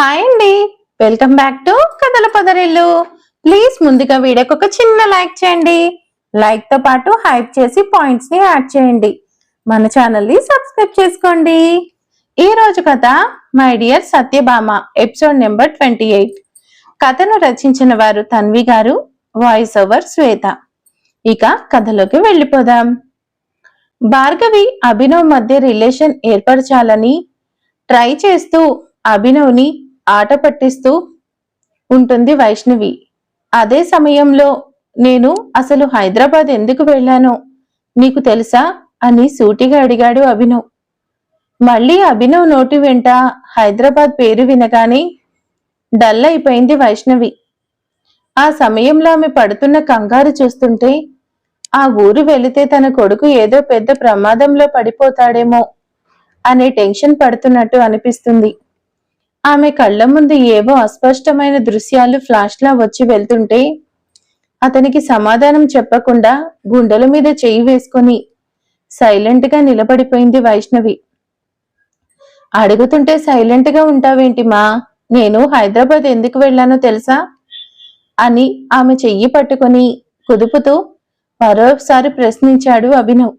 Hi అండి. Welcome back to కథల పదరిల్లు. Please ముందుగా వీడియోకి ఒక చిన్న లైక్ చేయండి. లైక్తో పాటు హైప్ చేసి పాయింట్స్ని యాడ్ చేయండి. మన ఛానల్ని సబ్స్క్రైబ్ చేసుకోండి. ఈ రోజు కథ my dear Satyabhama episode number twenty eight కథను రచించిన వారు తన్వి గారు వాయిస్ ఓవర్ శ్వేత. ఇక కథలోకి వెళ్ళిపోదాం. భార్గవి అభినవ్ మధ్య రిలేషన్ ఏర్పరచాలని ట్రై చేస్తూ అభినవ్ని ఆట పట్టిస్తూ ఉంటుంది వైష్ణవి. అదే సమయంలో నేను అసలు హైదరాబాద్ ఎందుకు వెళ్ళానో నీకు తెలుసా? అని సూటిగా అడిగాడు అభినవ్. మళ్ళీ అభినవ్ నోటి వెంట హైదరాబాద్ పేరు వినగానే డల్ అయిపోయింది వైష్ణవి. ఆ సమయంలో ఆమె పడుతున్న కంగారు చూస్తుంటే ఆ ఊరు వెళితే తన కొడుకు ఏదో పెద్ద ప్రమాదంలో పడిపోతాడేమో అనే టెన్షన్ పడుతున్నట్టు అనిపిస్తుంది. ఆమె కళ్ళ ముందు ఏవో అస్పష్టమైన దృశ్యాలు ఫ్లాష్లా వచ్చి వెళ్తుంటే అతనికి సమాధానం చెప్పకుండా గుండెల మీద చెయ్యి వేసుకొని సైలెంట్గా నిలబడిపోయింది వైష్ణవి. అడుగుతుంటే సైలెంట్గా ఉంటావేంటి మా? నేను హైదరాబాద్ ఎందుకు వెళ్ళానో తెలుసా? అని ఆమె చెయ్యి పట్టుకొని కుదుపుతూ మరోసారి ప్రశ్నించాడు అభినవ్.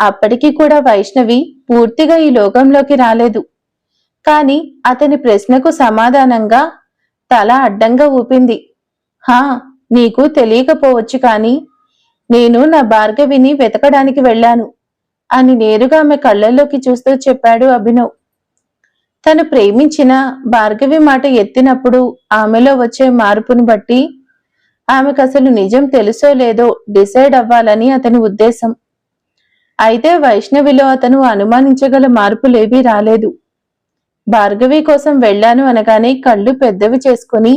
అప్పటికి కూడా వైష్ణవి పూర్తిగా ఈ లోకంలోకి రాలేదు. కాని అతని ప్రశ్నకు సమాధానంగా తల అడ్డంగా ఊపింది. హా నీకు తెలియకపోవచ్చు కాని నేను నా భార్గవిని వెతకడానికి వెళ్ళాను అని నేరుగా ఆమె కళ్ళల్లోకి చూస్తూ చెప్పాడు అభినవ్. తను ప్రేమించిన భార్గవి మాట ఎత్తినప్పుడు ఆమెలో వచ్చే మార్పును బట్టి ఆమెకు అసలు నిజం తెలుసో లేదో డిసైడ్ అవ్వాలని అతని ఉద్దేశం. అయితే వైష్ణవిలో అతను అనుమానించగల మార్పులేవీ రాలేదు. భార్గవి కోసం వెళ్ళాను అనగానే కళ్ళు పెద్దవి చేసుకుని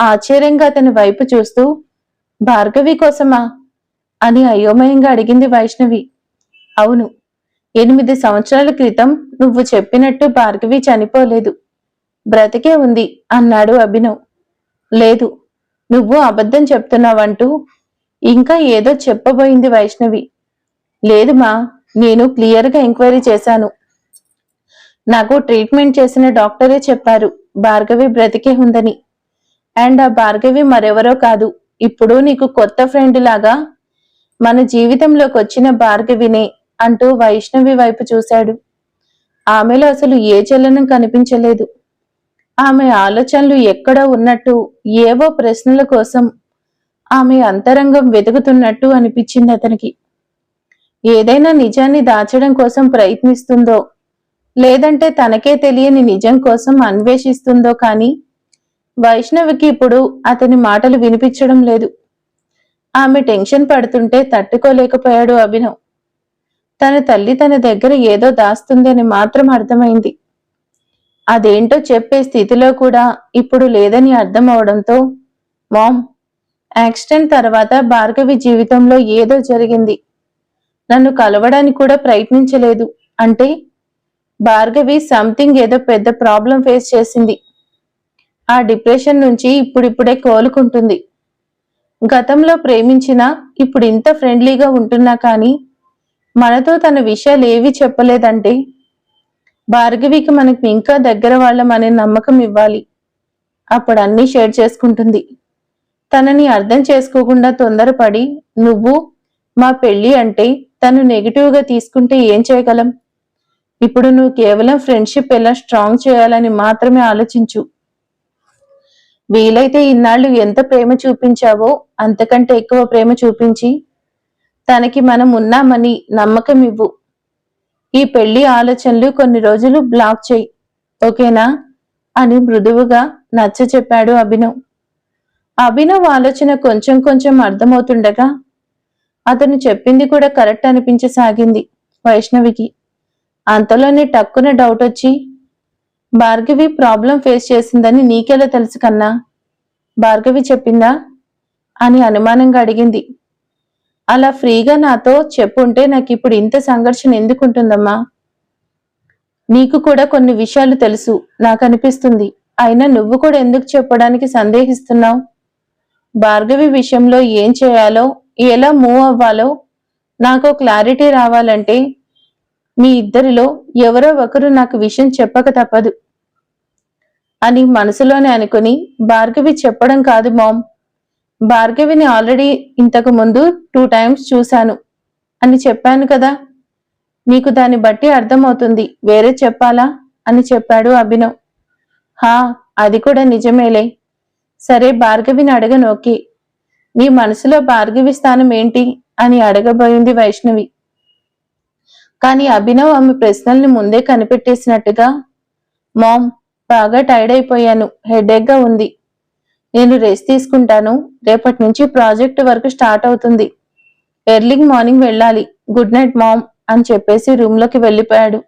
ఆశ్చర్యంగా అతని వైపు చూస్తూ భార్గవి కోసమా? అని అయోమయంగా అడిగింది వైష్ణవి. అవును ఎనిమిది సంవత్సరాల క్రితం నువ్వు చెప్పినట్టు భార్గవి చనిపోలేదు. బ్రతికే ఉంది అన్నాడు అభినవ్. లేదు నువ్వు అబద్ధం చెప్తున్నావంటూ ఇంకా ఏదో చెప్పబోయింది వైష్ణవి. లేదు మా నేను క్లియర్గా ఎంక్వైరీ చేశాను. నాకు ట్రీట్మెంట్ చేసిన డాక్టరే చెప్పారు భార్గవి బ్రతికే ఉందని. అండ్ ఆ భార్గవి మరెవరో కాదు ఇప్పుడు నీకు కొత్త ఫ్రెండ్ లాగా మన జీవితంలోకి వచ్చిన భార్గవినే అంటూ వైష్ణవి వైపు చూశాడు. ఆమెలో అసలు ఏ చలనం కనిపించలేదు. ఆమె ఆలోచనలు ఎక్కడో ఉన్నట్టు ఏవో ప్రశ్నల కోసం ఆమె అంతరంగం వెతుకుతున్నట్టు అనిపించింది అతనికి. ఏదైనా నిజాన్ని దాచడం కోసం ప్రయత్నిస్తుందో లేదంటే తనకే తెలియని నిజం కోసం అన్వేషిస్తుందో కాని? వైష్ణవికి ఇప్పుడు అతని మాటలు వినిపించడం లేదు. ఆమె టెన్షన్ పడుతుంటే తట్టుకోలేకపోయాడు అభినవ్. తన తల్లి తన దగ్గర ఏదో దాస్తుందని మాత్రం అర్థమైంది. అదేంటో చెప్పే స్థితిలో కూడా ఇప్పుడు లేదని అర్థం అవడంతో మామ్ యాక్సిడెంట్ తర్వాత భార్గవి జీవితంలో ఏదో జరిగింది. నన్ను కలవడానికి కూడా ప్రయత్నించలేదు. అంటే భార్గవి సంథింగ్ ఏదో పెద్ద ప్రాబ్లం ఫేస్ చేసింది. ఆ డిప్రెషన్ నుంచి ఇప్పుడిప్పుడే కోలుకుంటుంది. గతంలో ప్రేమించినా ఇప్పుడు ఇంత ఫ్రెండ్లీగా ఉంటున్నా కానీ మనతో తన విషయాలు ఏవి చెప్పలేదంటే భార్గవికి మనకు ఇంకా దగ్గర వాళ్ళం అనే నమ్మకం ఇవ్వాలి. అప్పుడు అన్నీ షేర్ చేసుకుంటుంది. తనని అర్థం చేసుకోకుండా తొందరపడి నువ్వు మా పెళ్ళి అంటే తను నెగిటివ్గా తీసుకుంటే ఏం చేయగలం? ఇప్పుడు నువ్వు కేవలం ఫ్రెండ్షిప్ ఎలా స్ట్రాంగ్ చేయాలని మాత్రమే ఆలోచించు. వీలైతే ఇన్నాళ్ళు ఎంత ప్రేమ చూపించావో అంతకంటే ఎక్కువ ప్రేమ చూపించి తనకి మనం ఉన్నామని నమ్మకం ఇవ్వు. ఈ పెళ్ళి ఆలోచనలు కొన్ని రోజులు బ్లాక్ చేయి ఓకేనా? అని మృదువుగా నచ్చ చెప్పాడు అభినవ్. అభినవ్ ఆలోచన కొంచెం కొంచెం అర్థమవుతుండగా అతను చెప్పింది కూడా కరెక్ట్ అనిపించసాగింది వైష్ణవికి. అంతలోనే టక్కున డౌట్ వచ్చి భార్గవి ప్రాబ్లం ఫేస్ చేసిందని నీకెలా తెలుసు కన్నా? భార్గవి చెప్పిందా? అని అనుమానంగా అడిగింది. అలా ఫ్రీగా నాతో చెప్పుంటే నాకు ఇప్పుడు ఇంత సంఘర్షణ ఎందుకుంటుందమ్మా? నీకు కూడా కొన్ని విషయాలు తెలుసు నాకు అనిపిస్తుంది అయినా నువ్వు కూడా ఎందుకు చెప్పడానికి సందేహిస్తున్నావు? భార్గవి విషయంలో ఏం చేయాలో ఎలా మూవ్ అవ్వాలో నాకు క్లారిటీ రావాలంటే మీ ఇద్దరిలో ఎవరో ఒకరు నాకు విషయం చెప్పక తప్పదు. అని మనసులోనే అనుకుని భార్గవి చెప్పడం కాదు మామ్. భార్గవిని ఆల్రెడీ ఇంతకు ముందు టూ టైమ్స్ చూశాను. అని చెప్పాను కదా. నీకు దాన్ని బట్టి అర్థమవుతుంది. వేరే చెప్పాలా? అని చెప్పాడు అభినవ్. హా అది కూడా నిజమేలే. సరే భార్గవిని అడగను ఓకే. నీ మనసులో భార్గవి స్థానం ఏంటి? అని అడగబోయింది వైష్ణవి. కానీ అభినవ్ ఆమె ప్రశ్నల్ని ముందే కనిపెట్టేసినట్టుగా మామ్ బాగా టైర్డ్ అయిపోయాను హెడేక్గా ఉంది. నేను రెస్ట్ తీసుకుంటాను. రేపటి నుంచి ప్రాజెక్ట్ వర్క్ స్టార్ట్ అవుతుంది. ఎర్లీ మార్నింగ్ వెళ్ళాలి. గుడ్ నైట్ మామ్ అని చెప్పేసి రూమ్లోకి వెళ్ళిపోయాడు.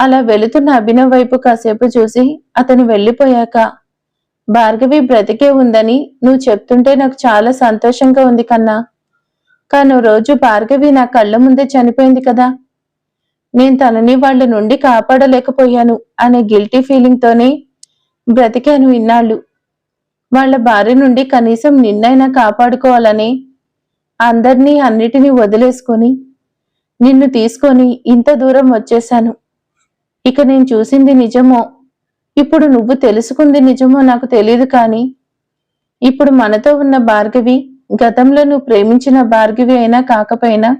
అలా వెళుతున్న అభినవ్ వైపు కాసేపు చూసి అతను వెళ్ళిపోయాక భార్గవి బ్రతికే ఉందని నువ్వు చెప్తుంటే నాకు చాలా సంతోషంగా ఉంది కన్నా. కాను రోజు భార్గవి నా కళ్ళ ముందే చనిపోయింది కదా. నేను తనని వాళ్ళ నుండి కాపాడలేకపోయాను అనే గిల్టీ ఫీలింగ్తోనే బ్రతికాను ఇన్నాళ్ళు. వాళ్ళ భార్య నుండి కనీసం నిన్నైనా కాపాడుకోవాలని అందరినీ అన్నిటినీ వదిలేసుకొని నిన్ను తీసుకొని ఇంత దూరం వచ్చేశాను. ఇక నేను చూసింది నిజమో ఇప్పుడు నువ్వు తెలుసుకుంది నిజమో నాకు తెలియదు కానీ ఇప్పుడు మనతో ఉన్న భార్గవి గతంలో నువ్వు ప్రేమించిన భార్గవి అయినా కాకపోయినా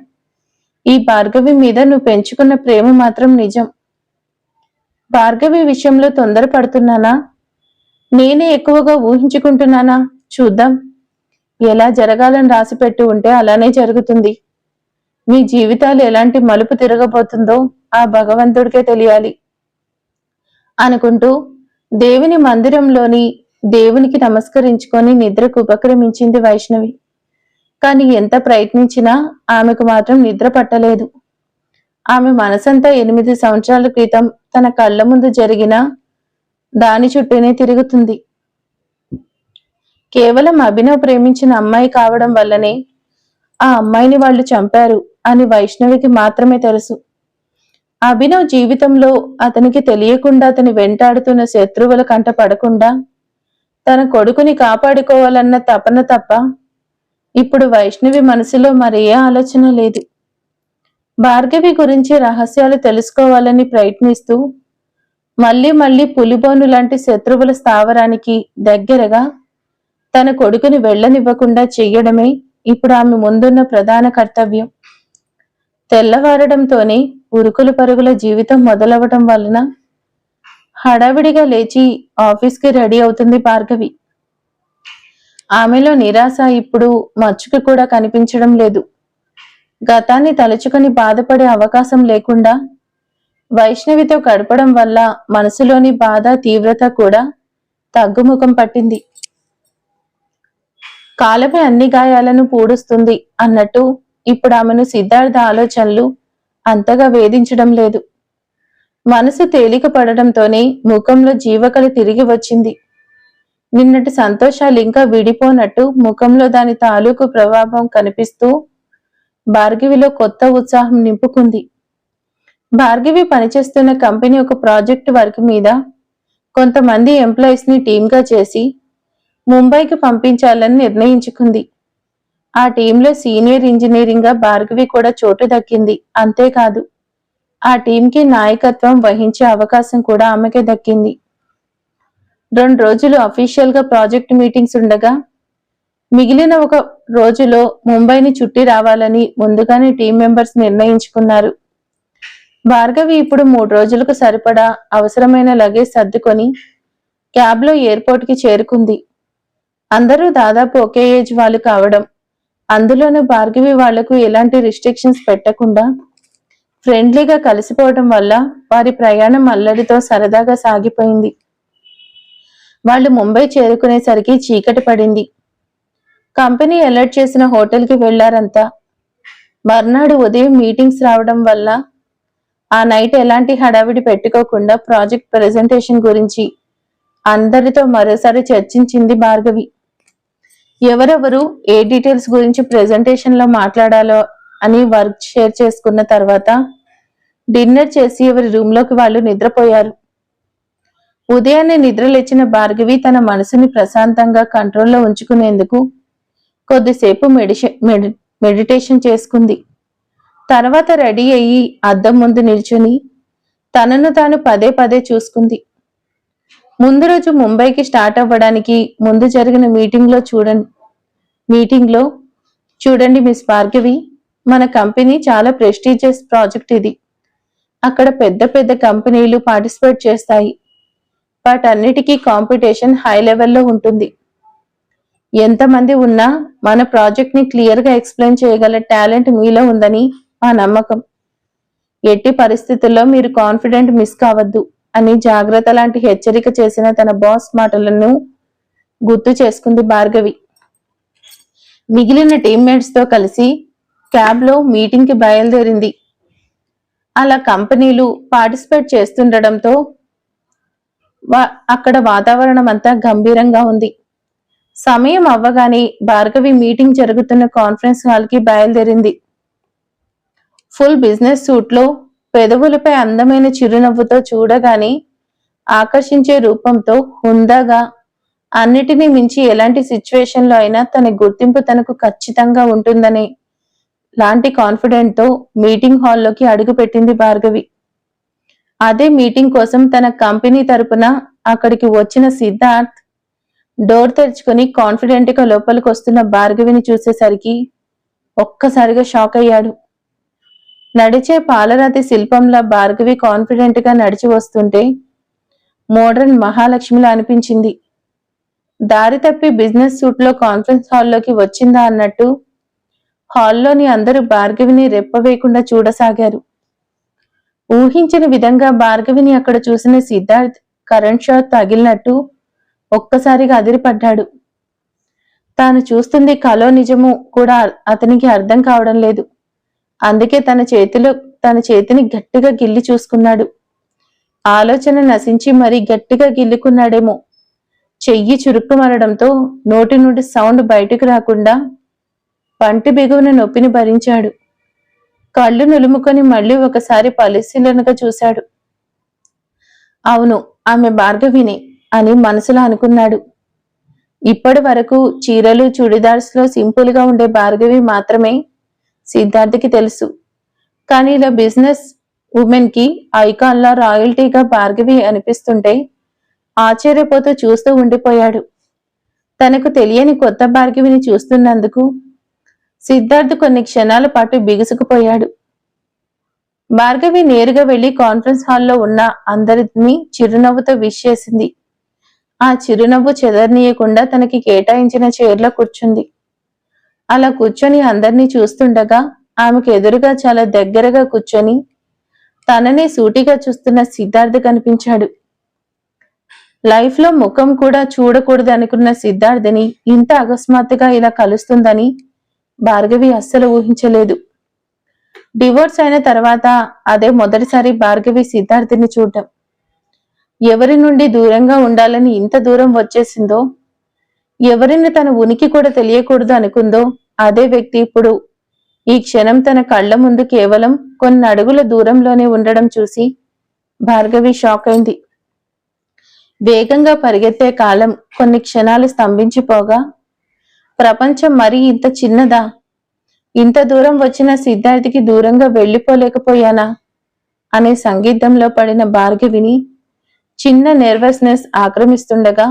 ఈ భార్గవి మీద నువ్వు పెంచుకున్న ప్రేమ మాత్రం నిజం. భార్గవి విషయంలో తొందరపడుతున్నానా? నేనే ఎక్కువగా ఊహించుకుంటున్నానా? చూద్దాం. ఎలా జరగాలని రాసిపెట్టి ఉంటే అలానే జరుగుతుంది. మీ జీవితాలు ఎలాంటి మలుపు తిరగబోతుందో ఆ భగవంతుడికే తెలియాలి. అనుకుంటూ దేవుని మందిరంలోని దేవునికి నమస్కరించుకొని నిద్రకు ఉపక్రమించింది వైష్ణవి. కాని ఎంత ప్రయత్నించినా ఆమెకు మాత్రం నిద్ర పట్టలేదు. ఆమె మనసంతా ఎనిమిది సంవత్సరాల క్రితం తన కళ్ళ ముందు జరిగిన దాని చుట్టూనే తిరుగుతుంది. కేవలం అభినవ్ ప్రేమించిన అమ్మాయి కావడం వల్లనే ఆ అమ్మాయిని వాళ్ళు చంపారు అని వైష్ణవికి మాత్రమే తెలుసు. అభినవ్ జీవితంలో అతనికి తెలియకుండా అతని వెంటాడుతున్న శత్రువుల కంట పడకుండా తన కొడుకుని కాపాడుకోవాలన్న తపన తప్ప ఇప్పుడు వైష్ణవి మనసులో మరే ఆలోచన లేదు. భార్గవి గురించి రహస్యాలు తెలుసుకోవాలని ప్రయత్నిస్తూ మళ్ళీ మళ్ళీ పులిబోను లాంటి శత్రువుల స్థావరానికి దగ్గరగా తన కొడుకుని వెళ్ళనివ్వకుండా చెయ్యడమే ఇప్పుడు ఆమె ముందున్న ప్రధాన కర్తవ్యం. తెల్లవారడంతోనే ఉరుకులు పరుగుల జీవితం మొదలవటం వలన హడావిడిగా లేచి ఆఫీస్కి రెడీ అవుతుంది భార్గవి. ఆమెలో నిరాశ ఇప్పుడు మచ్చుకు కూడా కనిపించడం లేదు. గతాన్ని తలుచుకొని బాధపడే అవకాశం లేకుండా వైష్ణవితో గడపడం వల్ల మనసులోని బాధ తీవ్రత కూడా తగ్గుముఖం పట్టింది. కాలమే అన్ని గాయాలను పూడుస్తుంది అన్నట్టు ఇప్పుడు ఆమెను సిద్ధార్థ ఆలోచనలు అంతగా వేధించడం లేదు. మనసు తేలిక పడటంతోనే ముఖంలో జీవకళ తిరిగి వచ్చింది. నిన్నటి సంతోషాలు ఇంకా విడిపోనట్టు ముఖంలో దాని తాలూకు ప్రభావం కనిపిస్తూ భార్గవిలో కొత్త ఉత్సాహం నింపుకుంది. భార్గవి పనిచేస్తున్న కంపెనీ ఒక ప్రాజెక్ట్ వర్క్ మీద కొంతమంది ఎంప్లాయీస్ని టీమ్గా చేసి ముంబైకి పంపించాలని నిర్ణయించుకుంది. ఆ టీంలో సీనియర్ ఇంజనీరింగ్గా భార్గవి కూడా చోటు దక్కింది. అంతేకాదు ఆ టీంకి నాయకత్వం వహించే అవకాశం కూడా ఆమెకే దక్కింది. రెండు రోజులు అఫీషియల్గా ప్రాజెక్ట్ మీటింగ్స్ ఉండగా మిగిలిన ఒక రోజులో ముంబైని చుట్టి రావాలని ముందుగానే టీం మెంబర్స్ నిర్ణయించుకున్నారు. భార్గవి ఇప్పుడు మూడు రోజులకు సరిపడా అవసరమైన లగేజ్ సర్దుకొని క్యాబ్లో ఎయిర్పోర్ట్కి ఎయిర్పోర్ట్కి చేరుకుంది. అందరూ దాదాపు ఒకే ఏజ్ వాళ్ళు కావడం అందులోనూ భార్గవి వాళ్ళకు ఎలాంటి రిస్ట్రిక్షన్స్ పెట్టకుండా ఫ్రెండ్లీగా కలిసిపోవటం వల్ల వారి ప్రయాణం అల్లడితో సరదాగా సాగిపోయింది. వాళ్ళు ముంబై చేరుకునేసరికి చీకటి పడింది. కంపెనీ అలర్ట్ చేసిన హోటల్కి వెళ్ళారంతా. మర్నాడు ఉదయం మీటింగ్స్ రావడం వల్ల ఆ నైట్ ఎలాంటి హడావిడి పెట్టుకోకుండా ప్రాజెక్ట్ ప్రెజెంటేషన్ గురించి అందరితో మరోసారి చర్చించింది భార్గవి. ఎవరెవరు ఏ డీటెయిల్స్ గురించి ప్రెజెంటేషన్లో మాట్లాడాలో అని వర్క్ షేర్ చేసుకున్న తర్వాత డిన్నర్ చేసి ఎవరి రూమ్లోకి వాళ్ళు నిద్రపోయారు. ఉదయాన్నే నిద్రలేచిన భార్గవి తన మనసుని ప్రశాంతంగా కంట్రోల్లో ఉంచుకునేందుకు కొద్దిసేపు మెడిషే మెడి మెడిటేషన్ చేసుకుంది. తర్వాత రెడీ అయ్యి అద్దం ముందు నిల్చుని తనను తాను పదే పదే చూసుకుంది. ముందు రోజు ముంబైకి స్టార్ట్ అవ్వడానికి ముందు జరిగిన మీటింగ్లో చూడండి మీటింగ్లో చూడండి మిస్ భార్గవి మన కంపెనీ చాలా ప్రెస్టీజియస్ ప్రాజెక్ట్ ఇది. అక్కడ పెద్ద పెద్ద కంపెనీలు పార్టిసిపేట్ చేస్తాయి. వాటన్నిటికీ కాంపిటీషన్ హై లెవెల్లో ఉంటుంది. ఎంతమంది ఉన్నా మన ప్రాజెక్ట్ని క్లియర్గా ఎక్స్ప్లెయిన్ చేయగల టాలెంట్ మీలో ఉందని మా నమ్మకం. ఎట్టి పరిస్థితుల్లో మీరు కాన్ఫిడెంట్ మిస్ కావద్దు అని జాగ్రత్త లాంటి హెచ్చరిక చేసిన తన బాస్ మాటలను గుర్తు చేసుకుంది భార్గవి. మిగిలిన టీమ్మేట్స్తో కలిసి క్యాబ్లో మీటింగ్కి బయలుదేరింది. అలా కంపెనీలు పార్టిసిపేట్ చేస్తుండడంతో అక్కడ వాతావరణం అంతా గంభీరంగా ఉంది. సమయం అవ్వగానే భార్గవి మీటింగ్ జరుగుతున్న కాన్ఫరెన్స్ హాల్కి బయలుదేరింది. ఫుల్ బిజినెస్ సూట్లో పెదవులపై అందమైన చిరునవ్వుతో చూడగానే ఆకర్షించే రూపంతో హుందాగా అన్నిటినీ మించి ఎలాంటి సిచ్యువేషన్లో అయినా తన గుర్తింపు తనకు ఖచ్చితంగా ఉంటుందని లాంటి కాన్ఫిడెంట్తో మీటింగ్ హాల్లోకి అడుగుపెట్టింది భార్గవి. అదే మీటింగ్ కోసం తన కంపెనీ తరపున అక్కడికి వచ్చిన సిద్ధార్థ్ డోర్ తెరుచుకొని కాన్ఫిడెంట్గా లోపలికి వస్తున్న భార్గవిని చూసేసరికి ఒక్కసారిగా షాక్ అయ్యాడు. నడిచే పాలరాతి శిల్పంలా భార్గవి కాన్ఫిడెంట్గా నడిచి వస్తుంటే మోడర్న్ మహాలక్ష్మిలా అనిపించింది. దారి తప్పి బిజినెస్ సూట్లో కాన్ఫరెన్స్ హాల్లోకి వచ్చిందా అన్నట్టు హాల్లోని అందరూ భార్గవిని రెప్పవేయకుండా చూడసాగారు. ఊహించిన విధంగా భార్గవిని అక్కడ చూసిన సిద్ధార్థ్ కరెంట్ షాట్ తగిలినట్టు ఒక్కసారిగా అదిరిపడ్డాడు. తాను చూస్తుంది కలో నిజము కూడా అతనికి అర్థం కావడం లేదు. అందుకే తన చేతిలో తన చేతిని గట్టిగా గిల్లి చూసుకున్నాడు. ఆలోచన నశించి మరీ గట్టిగా గిల్లుకున్నాడేమో. చెయ్యి చురుక్కుమనడంతో నోటి నుండి సౌండ్ బయటకు రాకుండా పంటి బిగువున నొప్పిని భరించాడు. కళ్ళు నులుముకొని మళ్ళీ ఒకసారి పరిశీలనగా చూశాడు. అవును ఆమె భార్గవిని అని మనసులో అనుకున్నాడు. ఇప్పటి వరకు చీరలు చుడిదార్స్లో సింపుల్గా ఉండే భార్గవి మాత్రమే సిద్ధార్థకి తెలుసు. కానీ ఇలా బిజినెస్ ఉమెన్కి ఐకాన్ లా రాయల్టీగా భార్గవి అనిపిస్తుంటే ఆశ్చర్యపోతూ చూస్తూ ఉండిపోయాడు. తనకు తెలియని కొత్త భార్గవిని చూస్తున్నందుకు సిద్ధార్థ్ కొన్ని క్షణాల పాటు బిగుసుకుపోయాడు. భార్గవి నేరుగా వెళ్ళి కాన్ఫరెన్స్ హాల్లో ఉన్న అందరిని చిరునవ్వుతో విష్ చేసింది. ఆ చిరునవ్వు చెదరనీయకుండా తనకి కేటాయించిన చైర్లో కూర్చుంది. అలా కూర్చొని అందరినీ చూస్తుండగా ఆమెకు ఎదురుగా చాలా దగ్గరగా కూర్చొని తననే సూటిగా చూస్తున్న సిద్ధార్థ్ కనిపించాడు. లైఫ్లో ముఖం కూడా చూడకూడదు అనుకున్న సిద్ధార్థని ఇంత అకస్మాత్తుగా ఇలా కలుస్తుందని భార్గవి అస్సలు ఊహించలేదు. డివోర్స్ అయిన తర్వాత అదే మొదటిసారి భార్గవి సిద్ధార్థిని చూడటం. ఎవరి నుండి దూరంగా ఉండాలని ఇంత దూరం వచ్చేసిందో ఎవరిని తన ఉనికి కూడా తెలియకూడదు అనుకుందో అదే వ్యక్తి ఇప్పుడు ఈ క్షణం తన కళ్ళ ముందు కేవలం కొన్ని అడుగుల దూరంలోనే ఉండడం చూసి భార్గవి షాక్ అయింది. వేగంగా పరిగెత్తే కాలం కొన్ని క్షణాలు స్తంభించిపోగా ప్రపంచం మరీ ఇంత చిన్నదా? ఇంత దూరం వచ్చిన సిద్ధార్థికి దూరంగా వెళ్ళిపోలేకపోయానా? అనే సంగీతంలో పడిన భార్గవిని చిన్న నెర్వస్నెస్ ఆక్రమిస్తుండగా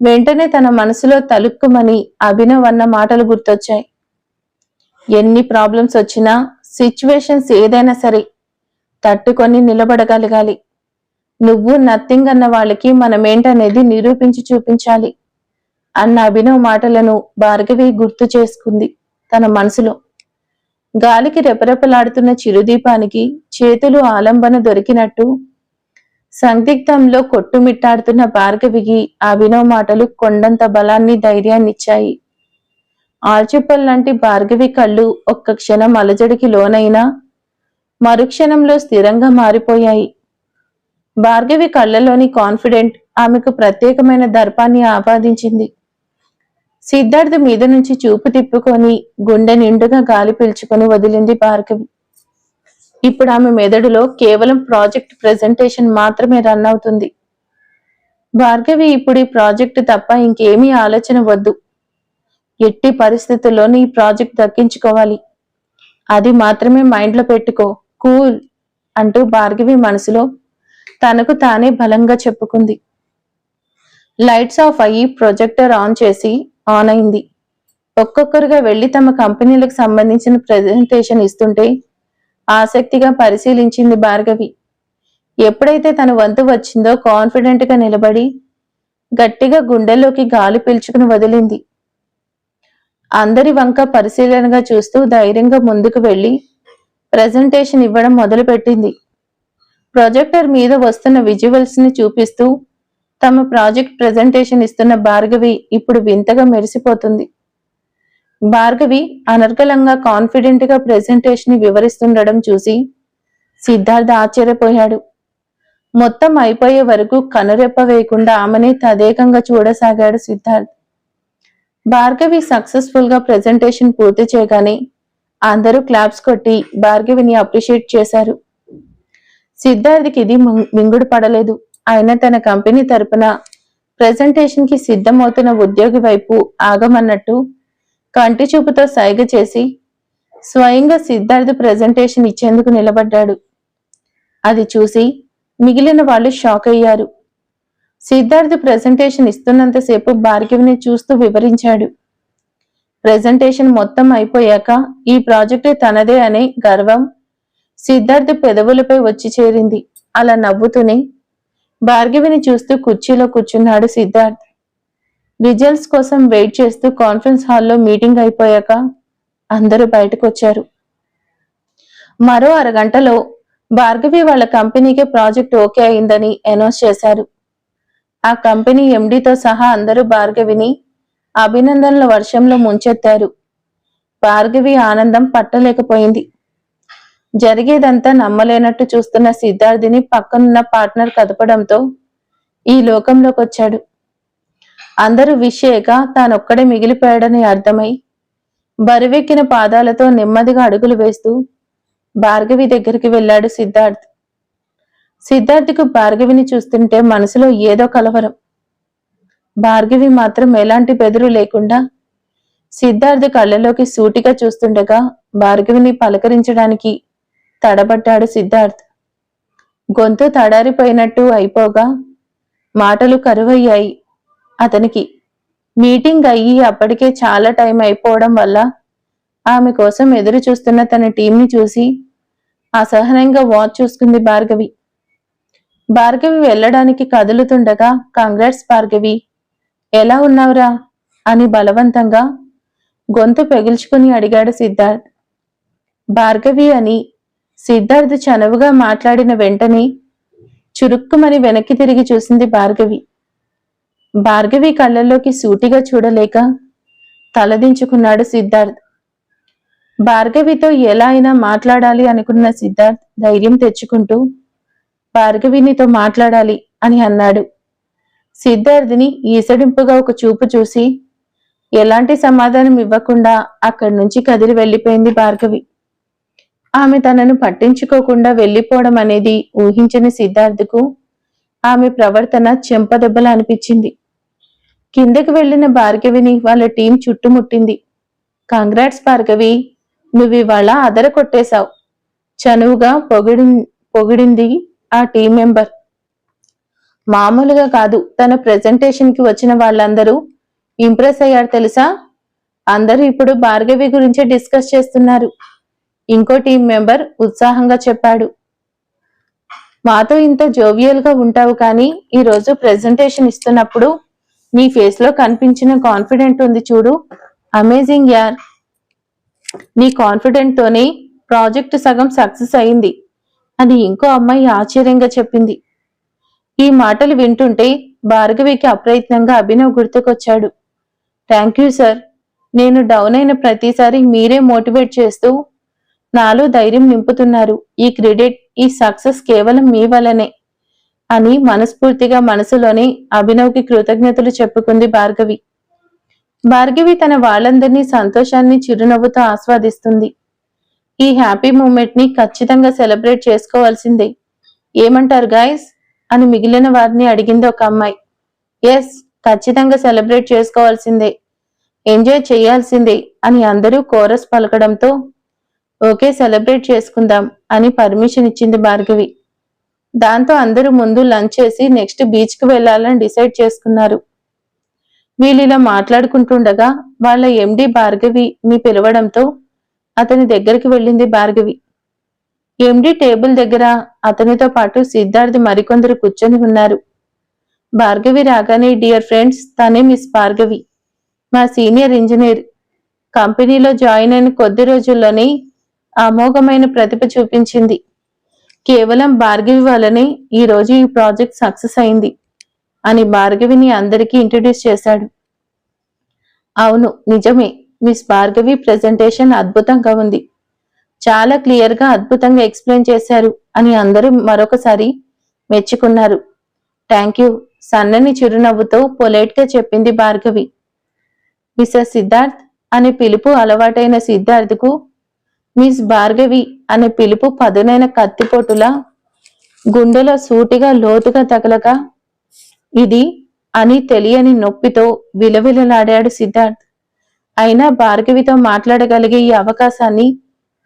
వెంటనే తన మనసులో తలుక్కుమని అభినవ్ అన్న మాటలు గుర్తొచ్చాయి. ఎన్ని ప్రాబ్లమ్స్ వచ్చినా సిచ్యువేషన్స్ ఏదైనా సరే తట్టుకొని నిలబడగలగాలి. నువ్వు నథింగ్ అన్న వాళ్ళకి మనమేంటనేది నిరూపించి చూపించాలి. అన్న అభినవ్ మాటలను భార్గవి గుర్తు చేసుకుంది తన మనసులో. గాలికి రెపరెపలాడుతున్న చిరుదీపానికి చేతులు ఆలంబన దొరికినట్టు సందిగ్ధంలో కొట్టుమిట్టాడుతున్న భార్గవికి ఆ అభినవ్ మాటలు కొండంత బలాన్ని ధైర్యాన్నిచ్చాయి. ఆల్చిప్పల్ లాంటి భార్గవి కళ్ళు ఒక్క క్షణం అలజడికి లోనైనా మరుక్షణంలో స్థిరంగా మారిపోయాయి. భార్గవి కళ్ళలోని కాన్ఫిడెంట్ ఆమెకు ప్రత్యేకమైన దర్పాన్ని ఆపాదించింది. సిద్ధార్థ మీద నుంచి చూపు తిప్పుకొని గుండె నిండుగా గాలి పీల్చుకొని వదిలింది భార్గవి. ఇప్పుడు ఆమె మెదడులో కేవలం ప్రాజెక్ట్ ప్రెజెంటేషన్ మాత్రమే రన్ అవుతుంది. భార్గవి ఇప్పుడు ఈ ప్రాజెక్ట్ తప్ప ఇంకేమీ ఆలోచన వద్దు. ఎట్టి పరిస్థితుల్లోనూ ఈ ప్రాజెక్ట్ దక్కించుకోవాలి. అది మాత్రమే మైండ్లో పెట్టుకో. కూల్ అంటూ భార్గవి మనసులో తనకు తానే బలంగా చెప్పుకుంది. లైట్స్ ఆఫ్ అయ్యి ప్రొజెక్టర్ ఆన్ చేసి ఆన్ అయింది. ఒక్కొక్కరుగా వెళ్ళి తమ కంపెనీలకు సంబంధించిన ప్రెజెంటేషన్ ఇస్తుంటే ఆసక్తిగా పరిశీలించింది భార్గవి. ఎప్పుడైతే తన వంతు వచ్చిందో కాన్ఫిడెంట్గా నిలబడి గట్టిగా గుండెల్లోకి గాలి పీల్చుకుని వదిలింది. అందరి వంక పరిశీలనగా చూస్తూ ధైర్యంగా ముందుకు వెళ్ళి ప్రెజెంటేషన్ ఇవ్వడం మొదలుపెట్టింది. ప్రొజెక్టర్ మీద వస్తున్న విజువల్స్ని చూపిస్తూ తమ ప్రాజెక్ట్ ప్రెజెంటేషన్ ఇస్తున్న భార్గవి ఇప్పుడు వింతగా మెరిసిపోతుంది. భార్గవి అనర్గళంగా కాన్ఫిడెంట్గా ప్రెజెంటేషన్ వివరిస్తుండడం చూసి సిద్ధార్థ ఆశ్చర్యపోయాడు. మొత్తం అయిపోయే వరకు కనురెప్ప వేయకుండా ఆమెనే తదేకంగా చూడసాగాడు సిద్ధార్థ్. భార్గవి సక్సెస్ఫుల్గా ప్రెజెంటేషన్ పూర్తి చేయగానే అందరూ క్లాప్స్ కొట్టి భార్గవిని అప్రిషియేట్ చేశారు. సిద్ధార్థ్కి ఇది మింగుడు పడలేదు. ఆయన తన కంపెనీ తరపున ప్రెజెంటేషన్కి సిద్ధమవుతున్న ఉద్యోగి వైపు ఆగమన్నట్టు కంటి చూపుతో సైగ చేసి స్వయంగా సిద్ధార్థ్ ప్రెజెంటేషన్ ఇచ్చేందుకు నిలబడ్డాడు. అది చూసి మిగిలిన వాళ్ళు షాక్ అయ్యారు. సిద్ధార్థ్ ప్రెజెంటేషన్ ఇస్తున్నంతసేపు భార్గవిని చూస్తూ వివరించాడు. ప్రెజెంటేషన్ మొత్తం అయిపోయాక ఈ ప్రాజెక్టు తనదే అనే గర్వం సిద్ధార్థ్ పెదవులపై వచ్చి చేరింది. అలా నవ్వుతూనే భార్గవిని చూస్తూ కుర్చీలో కూర్చున్నాడు సిద్ధార్థ్. రిజల్ట్స్ కోసం వెయిట్ చేస్తూ కాన్ఫరెన్స్ హాల్లో మీటింగ్ అయిపోయాక అందరూ బయటకు వచ్చారు మరో అరగంటలో భార్గవి వాళ్ళ కంపెనీకి ప్రాజెక్ట్ ఓకే అయిందని అనౌన్స్ చేశారు. ఆ కంపెనీ ఎండితో సహా అందరూ భార్గవిని అభినందనల వర్షంలో ముంచెత్తారు. భార్గవి ఆనందం పట్టలేకపోయింది. జరిగేదంతా నమ్మలేనట్టు చూస్తున్న సిద్ధార్థిని పక్కనున్న పార్ట్నర్ కదపడంతో ఈ లోకంలోకి వచ్చాడు. అందరూ విషయక తానొక్కడే మిగిలిపోయాడని అర్థమై బరువెక్కిన పాదాలతో నెమ్మదిగా అడుగులు వేస్తూ భార్గవి దగ్గరికి వెళ్ళాడు సిద్ధార్థ్. సిద్ధార్థకు భార్గవిని చూస్తుంటే మనసులో ఏదో కలవరం. భార్గవి మాత్రం ఎలాంటి బెదురు లేకుండా సిద్ధార్థ్ కళ్ళలోకి సూటిగా చూస్తుండగా భార్గవిని పలకరించడానికి తడబడ్డాడు సిద్ధార్థ్. గొంతు తడారిపోయినట్టు అయిపోగా మాటలు కరువయ్యాయి. అతనికి మీటింగ్ అయ్యి అప్పటికే చాలా టైం అయిపోవడం వల్ల ఆమె కోసం ఎదురు చూస్తున్న తన టీంని చూసి అసహనంగా వాచ్ చూసుకుంది భార్గవి. భార్గవి వెళ్ళడానికి కదులుతుండగా కంగ్రాట్స్ భార్గవి ఎలా ఉన్నావురా? అని బలవంతంగా గొంతు పెగిల్చుకుని అడిగాడు సిద్ధార్థ్. భార్గవి అని సిద్ధార్థ్ చనువుగా మాట్లాడిన వెంటనే చురుక్కుమని వెనక్కి తిరిగి చూసింది భార్గవి. భార్గవి కళ్ళల్లోకి సూటిగా చూడలేక తలదించుకున్నాడు సిద్ధార్థ్. భార్గవితో ఎలా అయినా మాట్లాడాలి అనుకున్న సిద్ధార్థ్ ధైర్యం తెచ్చుకుంటూ భార్గవినితో మాట్లాడాలి అని అన్నాడు. సిద్ధార్థిని ఈసడింపుగా ఒక చూపు చూసి ఎలాంటి సమాధానం ఇవ్వకుండా అక్కడి నుంచి కదిలి వెళ్ళిపోయింది భార్గవి. ఆమె తనను పట్టించుకోకుండా వెళ్ళిపోవడం అనేది ఊహించని సిద్ధార్థకు ఆమె ప్రవర్తన చెంపదెబ్బలా అనిపించింది. కిందకి వెళ్ళిన భార్గవిని వాళ్ళ టీం చుట్టుముట్టింది. కాంగ్రాట్స్ భార్గవి నువ్వు ఇవాళ అదర కొట్టేశావు. చనువుగా పొగిడి పొగిడింది ఆ టీం మెంబర్. మామూలుగా కాదు తన ప్రెజెంటేషన్కి వచ్చిన వాళ్ళందరూ ఇంప్రెస్ అయ్యారు తెలుసా? అందరూ ఇప్పుడు భార్గవి గురించే డిస్కస్ చేస్తున్నారు. ఇంకో టీం మెంబర్ ఉత్సాహంగా చెప్పాడు. మాతో ఇంత జోవియల్గా ఉంటావు కానీ ఈ రోజు ప్రెజెంటేషన్ ఇస్తున్నప్పుడు నీ ఫేస్లో కనిపించిన కాన్ఫిడెంట్ ఉంది చూడు. అమేజింగ్ యార్ నీ కాన్ఫిడెంట్ తోనే ప్రాజెక్ట్ సగం సక్సెస్ అయింది అని ఇంకో అమ్మాయి ఆశ్చర్యంగా చెప్పింది. ఈ మాటలు వింటుంటే భార్గవికి అప్రయత్నంగా అభినవ్ గుర్తుకొచ్చాడు. థ్యాంక్ యూ సార్ నేను డౌన్ అయిన ప్రతిసారి మీరే మోటివేట్ చేస్తూ నాలో ధైర్యం నింపుతున్నారు. ఈ క్రెడిట్ ఈ సక్సెస్ కేవలం మీ వలనే అని మనస్ఫూర్తిగా మనసులోనే అభినవ్కి కృతజ్ఞతలు చెప్పుకుంది భార్గవి. భార్గవి తన వాళ్ళందరినీ సంతోషాన్ని చిరునవ్వుతో ఆస్వాదిస్తుంది. ఈ హ్యాపీ మూమెంట్ని ఖచ్చితంగా సెలబ్రేట్ చేసుకోవాల్సిందే. ఏమంటారు గాయస్? అని మిగిలిన వారిని అడిగింది ఒక అమ్మాయి. ఎస్ ఖచ్చితంగా సెలబ్రేట్ చేసుకోవాల్సిందే. ఎంజాయ్ చేయాల్సిందే అని అందరూ కోరస్ పలకడంతో ఓకే సెలబ్రేట్ చేసుకుందాం అని పర్మిషన్ ఇచ్చింది భార్గవి. దాంతో అందరూ ముందు లంచ్ చేసి నెక్స్ట్ బీచ్కి వెళ్ళాలని డిసైడ్ చేసుకున్నారు. వీళ్ళు ఇలా మాట్లాడుకుంటుండగా వాళ్ళ ఎండి భార్గవి మీ పిలవడంతో అతని దగ్గరికి వెళ్ళింది భార్గవి. ఎండి టేబుల్ దగ్గర అతనితో పాటు సిద్ధార్థ్ మరికొందరు కూర్చొని ఉన్నారు. భార్గవి రాగానే డియర్ ఫ్రెండ్స్ తనే మిస్ భార్గవి. మా సీనియర్ ఇంజనీర్. కంపెనీలో జాయిన్ అయిన కొద్ది రోజుల్లోనే అమోఘమైన ప్రతిభ చూపించింది. కేవలం భార్గవి వల్లనే ఈ రోజు ఈ ప్రాజెక్ట్ సక్సెస్ అయింది అని భార్గవిని అందరికీ ఇంట్రడ్యూస్ చేశాడు. అవును నిజమే. మిస్ భార్గవి ప్రెజెంటేషన్ అద్భుతంగా ఉంది. చాలా క్లియర్గా అద్భుతంగా ఎక్స్ప్లెయిన్ చేశారు అని అందరూ మరొకసారి మెచ్చుకున్నారు. Thank you. సన్నని చిరునవ్వుతో పొలైట్గా చెప్పింది భార్గవి. మిస్టర్ సిద్ధార్థ్ అనే పిలుపు అలవాటైన సిద్ధార్థ్కు మిస్ భార్గవి అనే పిలుపు పదునైన కత్తిపోటులా గుండెలో సూటిగా లోతుగా తగలక ఇది అని తెలియని నొప్పితో విలవిలలాడాడు సిద్ధార్థ్. అయినా భార్గవితో మాట్లాడగలిగే ఈ అవకాశాన్ని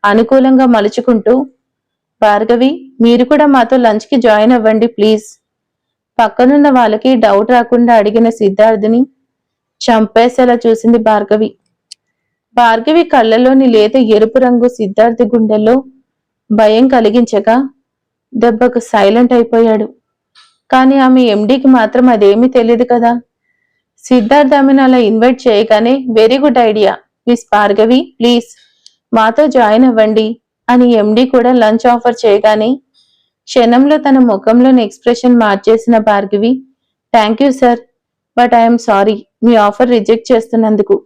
అనుకూలంగా మలుచుకుంటూ భార్గవి మీరు కూడా మాతో లంచ్కి జాయిన్ అవ్వండి ప్లీజ్. పక్కనున్న వాళ్ళకి డౌట్ రాకుండా అడిగిన సిద్ధార్థుని చంపేసేలా చూసింది భార్గవి. భార్గవి కళ్ళలోని లేత ఎరుపు రంగు సిద్ధార్థి గుండెల్లో భయం కలిగించగా దెబ్బకు సైలెంట్ అయిపోయాడు. కానీ ఆమె ఎండీకి మాత్రం అదేమీ తెలియదు కదా. సిద్ధార్థ్ ఆమెను అలా ఇన్వైట్ చేయగానే very good idea miss Bhargavi please మాతో జాయిన్ అవ్వండి అని ఎండి కూడా లంచ్ ఆఫర్ చేయగానే క్షణంలో తన ముఖంలోని expression మార్చేసిన Bhargavi thank you sir but I'm sorry me offer reject చేస్తున్నందుకు.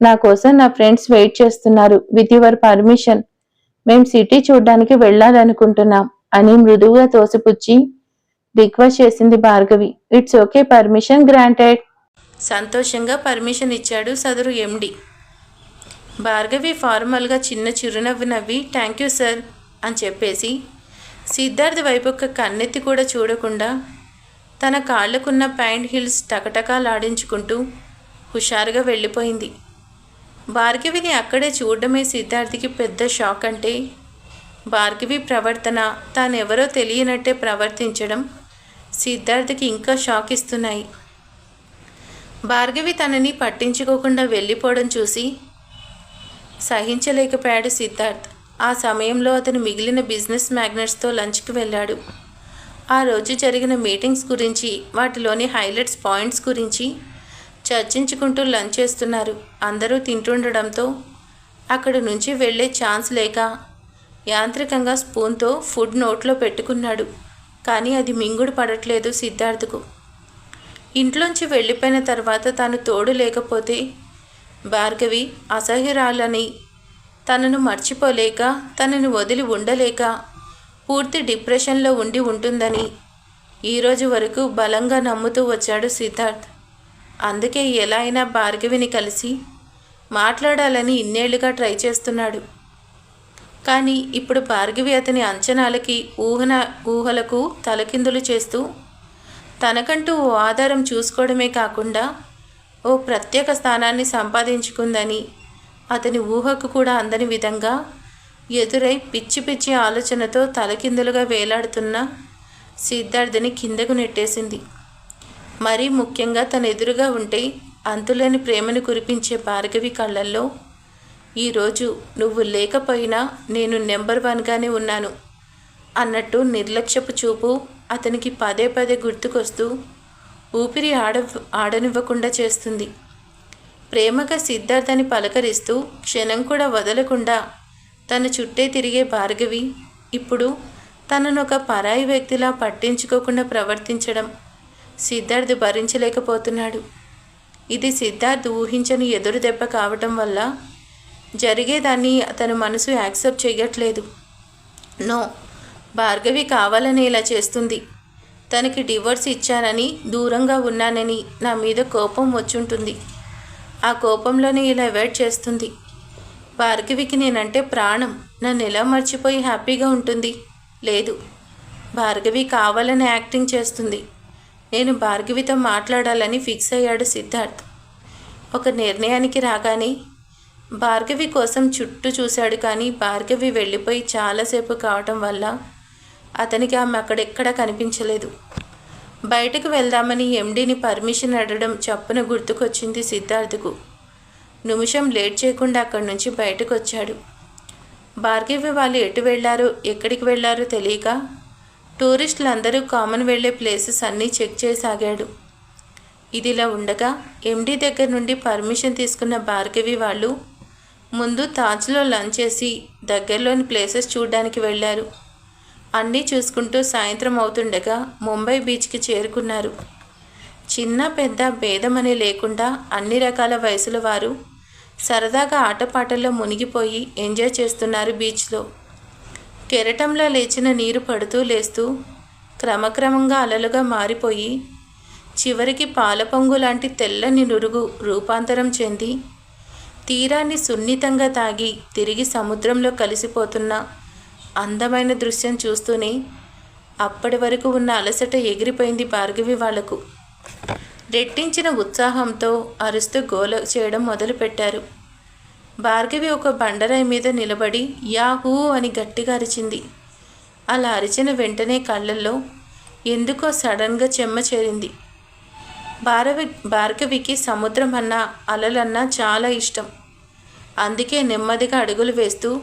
నా కోసం నా ఫ్రెండ్స్ వెయిట్ చేస్తున్నారు. With your permission. మేం సిటీ చూడ్డానికి వెళ్ళాలనుకుంటున్నాం అని మృదువుగా తోసిపుచ్చి రిక్వెస్ట్ చేసింది Bhargavi. It's okay permission granted. సంతోషంగా పర్మిషన్ ఇచ్చాడు సదరు ఎండి. భార్గవి ఫార్మల్గా చిన్న చిరునవ్వు నవ్వి థ్యాంక్ యూ సార్ అని చెప్పేసి సిద్ధార్థ్ వైపు ఒక కన్నెత్తి కూడా చూడకుండా తన కాళ్ళకున్న ప్యాంట్ హీల్స్ టకటకాలాడించుకుంటూ హుషారుగా వెళ్ళిపోయింది. భార్గవిని అక్కడే చూడడమే సిద్ధార్థికి పెద్ద షాక్ అంటే. భార్గవి ప్రవర్తన తానెవరో తెలియనట్టే ప్రవర్తించడం సిద్ధార్థకి ఇంకా షాక్ ఇస్తున్నాయి. భార్గవి తనని పట్టించుకోకుండా వెళ్ళిపోవడం చూసి సహించలేకపోయాడు సిద్ధార్థ్. ఆ సమయంలో అతను మిగిలిన బిజినెస్ మ్యాగ్నెట్స్తో లంచ్కి వెళ్ళాడు. ఆ రోజు జరిగిన మీటింగ్స్ గురించి వాటిలోని హైలైట్స్ పాయింట్స్ గురించి చర్చించుకుంటూ లంచ్ చేస్తున్నారు. అందరూ తింటుండడంతో అక్కడి నుంచి వెళ్ళే ఛాన్స్ లేక యాంత్రికంగా స్పూన్తో ఫుడ్ నోట్లో పెట్టుకున్నాడు. కానీ అది మింగుడు పడట్లేదు సిద్ధార్థకు. ఇంట్లోంచి వెళ్ళిపోయిన తర్వాత తాను తోడు లేకపోతే భార్గవి అసహ్యురాలని తనను మర్చిపోలేక తనను వదిలి ఉండలేక పూర్తి డిప్రెషన్లో ఉండి ఉంటుందని ఈరోజు వరకు బలంగా నమ్ముతూ వచ్చాడు సిద్ధార్థ్. అందుకే ఎలా అయినా భార్గవిని కలిసి మాట్లాడాలని ఇన్నేళ్ళుగా ట్రై చేస్తున్నాడు. కానీ ఇప్పుడు భార్గవి అతని అంచనాలకి ఊహన ఊహలకు తలకిందులు చేస్తూ తనకంటూ ఓ ఆధారం చూసుకోవడమే కాకుండా ఓ ప్రత్యేక స్థానాన్ని సంపాదించుకుందని అతని ఊహకు కూడా అందని విధంగా ఎదురై పిచ్చి పిచ్చి ఆలోచనతో తలకిందులుగా వేలాడుతున్న సిద్ధార్థని కిందకు నెట్టేసింది. మరీ ముఖ్యంగా తన ఎదురుగా ఉంటే అంతులేని ప్రేమను కురిపించే భార్గవి కళ్ళల్లో ఈరోజు నువ్వు లేకపోయినా నేను నెంబర్ వన్గానే ఉన్నాను అన్నట్టు నిర్లక్ష్యపు చూపు అతనికి పదే పదే గుర్తుకొస్తూ ఊపిరి ఆడ ఆడనివ్వకుండా చేస్తుంది. ప్రేమగా సిద్ధార్థని పలకరిస్తూ క్షణం కూడా వదలకుండా తన చుట్టే తిరిగే భార్గవి ఇప్పుడు తనను ఒక పరాయి వ్యక్తిలా పట్టించుకోకుండా ప్రవర్తించడం సిద్ధార్థ్ భరించలేకపోతున్నాడు. ఇది సిద్ధార్థ్ ఊహించని ఎదురు దెబ్బ కావటం వల్ల జరిగేదాన్ని అతని మనసు యాక్సెప్ట్ చేయట్లేదు నో భార్గవి కావాలని ఇలా చేస్తుంది. తనకి డివోర్స్ ఇచ్చానని దూరంగా ఉన్నానని నా మీద కోపం వచ్చుంటుంది. ఆ కోపంలోనే ఇలా అవాయిడ్ చేస్తుంది. భార్గవికి నేనంటే ప్రాణం. నన్ను ఎలా మర్చిపోయి హ్యాపీగా ఉంటుంది? లేదు. భార్గవి కావాలని యాక్టింగ్ చేస్తుంది. నేను భార్గవితో మాట్లాడాలని ఫిక్స్ అయ్యాడు సిద్ధార్థ్. ఒక నిర్ణయానికి రాగానే భార్గవి కోసం చుట్టూ చూశాడు కానీ భార్గవి వెళ్ళిపోయి చాలాసేపు కావటం వల్ల అతనికి ఆమె అక్కడెక్కడా కనిపించలేదు. బయటకు వెళ్దామని ఎండీని పర్మిషన్ అడగడం చప్పున గుర్తుకొచ్చింది సిద్ధార్థకు. నిమిషం లేట్ చేయకుండా అక్కడి నుంచి బయటకు వచ్చాడు భార్గవి వాళ్ళు ఎటు వెళ్ళారో ఎక్కడికి వెళ్ళారో తెలియక టూరిస్టులు అందరూ కామన్ వెళ్ళే ప్లేసెస్ అన్నీ చెక్ చేసాగాడు. ఇదిలా ఉండగా ఎండీ దగ్గర నుండి పర్మిషన్ తీసుకున్న భార్గవి వాళ్ళు ముందు తాజ్లో లంచ్ చేసి దగ్గరలోని ప్లేసెస్ చూడడానికి వెళ్ళారు. అన్నీ చూసుకుంటూ సాయంత్రం అవుతుండగా ముంబై బీచ్కి చేరుకున్నారు. చిన్న పెద్ద భేదమనే లేకుండా అన్ని రకాల వయసుల వారు సరదాగా ఆటపాటల్లో మునిగిపోయి ఎంజాయ్ చేస్తున్నారు బీచ్లో. కెరటంలో లేచిన నీరు పడుతూ లేస్తూ క్రమక్రమంగా అలలుగా మారిపోయి చివరికి పాలపొంగు లాంటి తెల్లని నురుగు రూపాంతరం చెంది తీరాన్ని సున్నితంగా తాగి తిరిగి సముద్రంలో కలిసిపోతున్న అందమైన దృశ్యం చూస్తూనే అప్పటి వరకు ఉన్న అలసట ఎగిరిపోయింది భార్గవి వాళ్ళకు. రెట్టించిన ఉత్సాహంతో అరుస్తూ గోల చేయడం మొదలుపెట్టారు. భార్గవి ఒక బండరాయి మీద నిలబడి యాహూ అని గట్టిగా అరిచింది. అలా అరిచిన వెంటనే కళ్ళల్లో ఎందుకో సడన్గా చెమ్మ చేరింది. భారవి భార్గవికి సముద్రం అన్నా అలలన్నా చాలా ఇష్టం. అందుకే నెమ్మదిగా అడుగులు వేస్తూ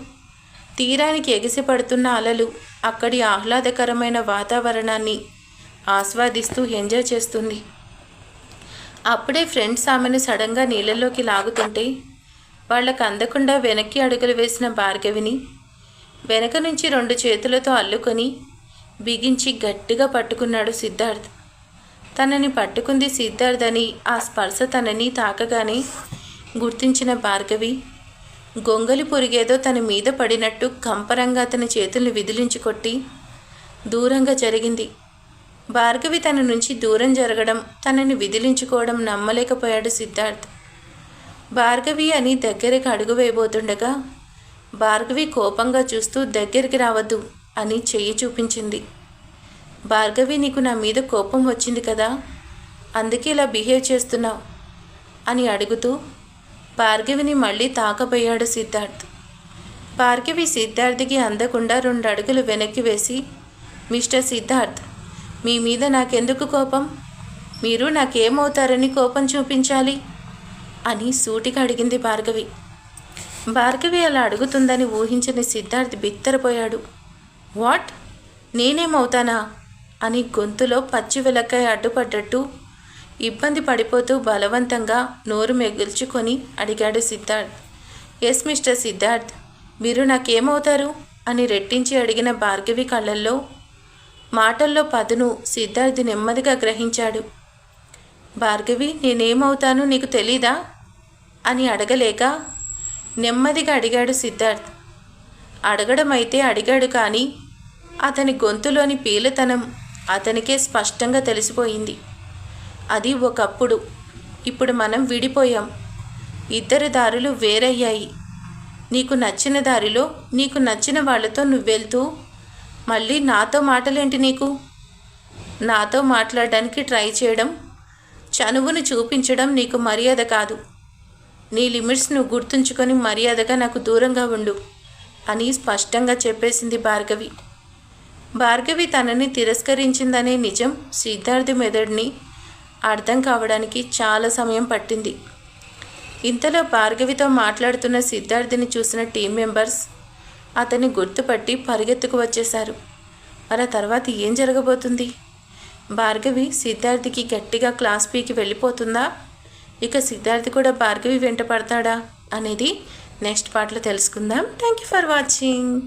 తీరానికి ఎగిసిపడుతున్న అలలు అక్కడి ఆహ్లాదకరమైన వాతావరణాన్ని ఆస్వాదిస్తూ ఎంజాయ్ చేస్తుంది. అప్పుడే ఫ్రెండ్స్ ఆమెను సడన్గా నీళ్ళలోకి లాగుతుంటే వాళ్ళకు అందకుండా వెనక్కి అడుగులు వేసిన భార్గవిని వెనక నుంచి రెండు చేతులతో అల్లుకొని బిగించి గట్టిగా పట్టుకున్నాడు సిద్ధార్థ్. తనని పట్టుకుంది సిద్ధార్థ్ అని ఆ స్పర్శ తనని తాకగానే గుర్తించిన భార్గవి గొంగలి పొరిగేదో తన మీద పడినట్టు కంపరంగా తన చేతుల్ని విదిలించి కొట్టి దూరంగా జరిగింది. భార్గవి తన నుంచి దూరం జరగడం తనని విదిలించుకోవడం నమ్మలేకపోయాడు సిద్ధార్థ్. భార్గవి అని దగ్గరికి అడుగు వేయబోతుండగా భార్గవి కోపంగా చూస్తూ దగ్గరికి రావద్దు అని చెయ్యి చూపించింది. భార్గవి నీకు నా మీద కోపం వచ్చింది కదా అందుకే ఇలా బిహేవ్ చేస్తున్నావు అని అడుగుతూ భార్గవిని మళ్ళీ తాకబోయాడు సిద్ధార్థ్. భార్గవి సిద్ధార్థికి అందకుండా రెండు అడుగులు వెనక్కి వేసి మిస్టర్ సిద్ధార్థ్ మీ మీద నాకెందుకు కోపం? మీరు నాకేమవుతారని కోపం చూపించాలి. అని సూటిగా అడిగింది భార్గవి. భార్గవి అలా అడుగుతుందని ఊహించని సిద్ధార్థ్ బిత్తరపోయాడు. వాట్? నేనేమవుతానా? అని గొంతులో పచ్చి వెలక్కాయ అడ్డుపడ్డట్టు ఇబ్బంది పడిపోతూ బలవంతంగా నోరు మెగుల్చుకొని అడిగాడు సిద్ధార్థ్. ఎస్ మిస్టర్ సిద్ధార్థ్ మీరు నాకేమవుతారు? అని రెట్టించి అడిగిన భార్గవి కళ్ళల్లో మాటల్లో పదును సిద్ధార్థ్ నెమ్మదిగా గ్రహించాడు. భార్గవి నేనేమవుతాను నీకు తెలీదా? అని అడగలేక నెమ్మదిగా అడిగాడు సిద్ధార్థ్. అడగడం అయితే అడిగాడు కానీ అతని గొంతులోని పీలతనం అతనికే స్పష్టంగా తెలిసిపోయింది. అది ఒకప్పుడు ఇప్పుడు మనం విడిపోయాం. ఇద్దరి దారులు వేరయ్యాయి. నీకు నచ్చిన దారిలో నీకు నచ్చిన వాళ్ళతో నువ్వు వెళ్తూ మళ్ళీ నాతో మాటలేంటి నీకు? నాతో మాట్లాడడానికి ట్రై చేయడం చనువును చూపించడం నీకు మర్యాద కాదు. నీ లిమిట్స్ను గుర్తుంచుకొని మర్యాదగా నాకు దూరంగా ఉండు అని స్పష్టంగా చెప్పేసింది భార్గవి. భార్గవి తనని తిరస్కరించిందనే నిజం సిద్ధార్థి మెదడుని అర్థం కావడానికి చాలా సమయం పట్టింది. ఇంతలో భార్గవితో మాట్లాడుతున్న సిద్ధార్థిని చూసిన టీం మెంబర్స్ అతన్ని గుర్తుపట్టి పరిగెత్తుకు వచ్చేశారు. మరి తర్వాత ఏం జరగబోతుంది? భార్గవి సిద్ధార్థికి గట్టిగా క్లాస్ పీకి వెళ్ళిపోతుందా? ఇక సిద్ధార్థి కూడా భార్గవి వెంట పడతాడా? అనేది నెక్స్ట్ పార్ట్లో తెలుసుకుందాం. Thank you for watching